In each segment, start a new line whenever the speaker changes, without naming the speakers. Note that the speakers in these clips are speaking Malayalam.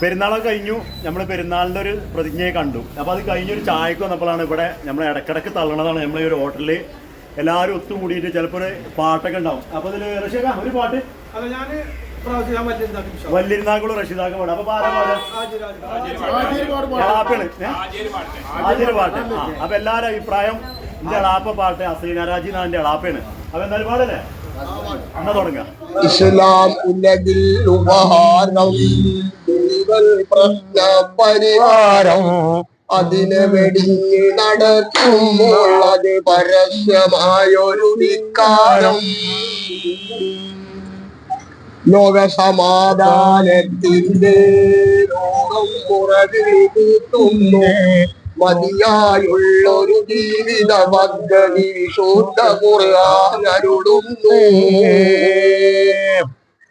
പെരുന്നാളൊക്കെ കഴിഞ്ഞു. നമ്മൾ പെരുന്നാളിന്റെ ഒരു പ്രതിജ്ഞയെ കണ്ടു. അപ്പോൾ അത് കഴിഞ്ഞൊരു ചായക്ക് വന്നപ്പോഴാണ് ഇവിടെ നമ്മൾ ഇടക്കിടക്ക് തള്ളണതാണ് നമ്മൾ ഈ ഒരു ഹോട്ടലിൽ എല്ലാവരും ഒത്തുകൂടിയിട്ട് ചിലപ്പോൾ ഒരു പാട്ടൊക്കെ ഉണ്ടാവും. അപ്പോൾ അതിൽ റഷീദ ഒരു പാട്ട്. വല്ലിരുന്നാക്കുള്ള റഷീദാക്ക പാടും. അപ്പോൾ
ആദ്യം
പാട്ട്. അപ്പൊ അപ്പോൾ എല്ലാവരും അഭിപ്രായം. എന്റെ അളാപ്പ പാട്ട് അസീനാരാജി എന്നാണ് എന്റെ എളാപ്പയാണ്. അപ്പോൾ എന്തായാലും പാടല്ലേ? എന്നാ തുടങ്ങാം.
ഇസ്ലാം ഉലകിൽ ഉപഹാരം. ഇവൽ പ്രശ്ന പരിഹാരം അതിനെ നടക്കുമ്പോൾ അത് പരസ്യമായൊരു വികാരം ലോക സമാധാനത്തിന്റെ ലോകം പുറകിൽ കൂട്ടുന്നു. മതിയായുള്ളൊരു ജീവിത പദ്ധതി വിശുദ്ധ കുറയാനരുടുന്നു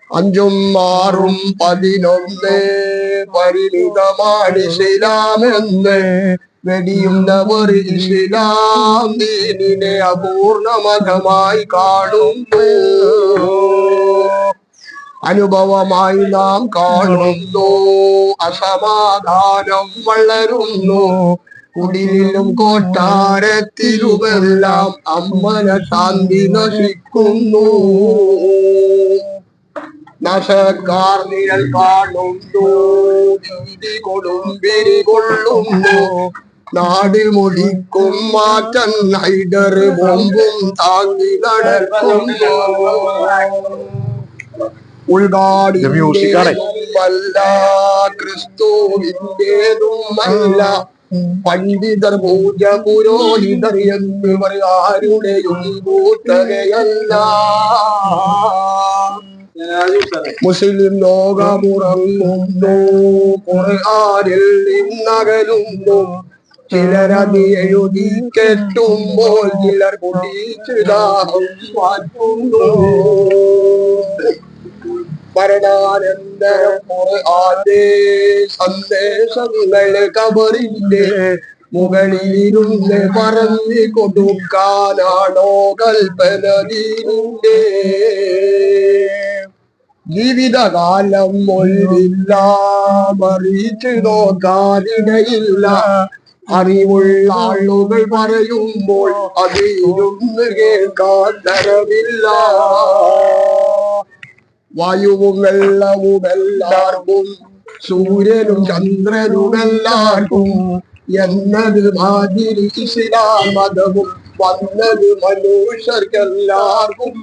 അഞ്ചും ആറും പതിനൊന്ന് പരിണിതമാണ് ഇസ്ലാമെന്ന് വെടിയുന്നവർ ഇസ്ലാം ദീനിനെ അപൂർണമതമായി കാണുന്നു. അനുഭവമായി നാം കാണുന്നു. അസമാധാനം വളരുന്നു. കുടിലും കൊട്ടാരത്തിലുമെല്ലാം അമ്പല ശാന്തി നശിക്കുന്നു. നശക്കാർ നിഴൽ കാണുന്നു. ഭീതി കൊടുമ്പിരി കൊള്ളുന്നു. നാടിൽ മുടിക്കും മാറ്റം നൈഡർ ബോംബും താങ്ങി നടക്കുന്നു ഉൾഗാടിയല്ല ക്രിസ്തുവിന്റേതുമല്ല പണ്ഡിതർ പൂജ പുരോഹിതർ എന്നിവർ ആരുടെയും കൂട്ടകയല്ല മുസ്ലിം ലോകമുറങ്ങുന്നു. ഖുർആനിൽ നിന്നകലുന്നു. ചിലരത് എഴുതി കെട്ടുമ്പോൾ ചിലർ കുടിച്ചു ദാഹം മാറ്റുന്നു. മരണാനന്തരം ഖുർആന്റെ കബറിന്റെ മുകളിലിരുന്ന് പറഞ്ഞു കൊടുക്കാനാണോ കൽപ്പന ദീനിന്റെ ജീവിതകാലം ഒഴിവില്ല മറിച്ചു നോക്കാനിടയില്ല അറിവുള്ള ആളുകൾ പറയുമ്പോൾ അത് ഇരുന്ന് കേൾക്കാൻ തരമില്ല. വായുവും വെള്ളവും എല്ലാവർക്കും സൂര്യനും ചന്ദ്രനും എല്ലാവർക്കും എന്നത് മാതിരി ഇസ്ലാം വന്നത് മനുഷ്യർക്കെല്ലാവർക്കും.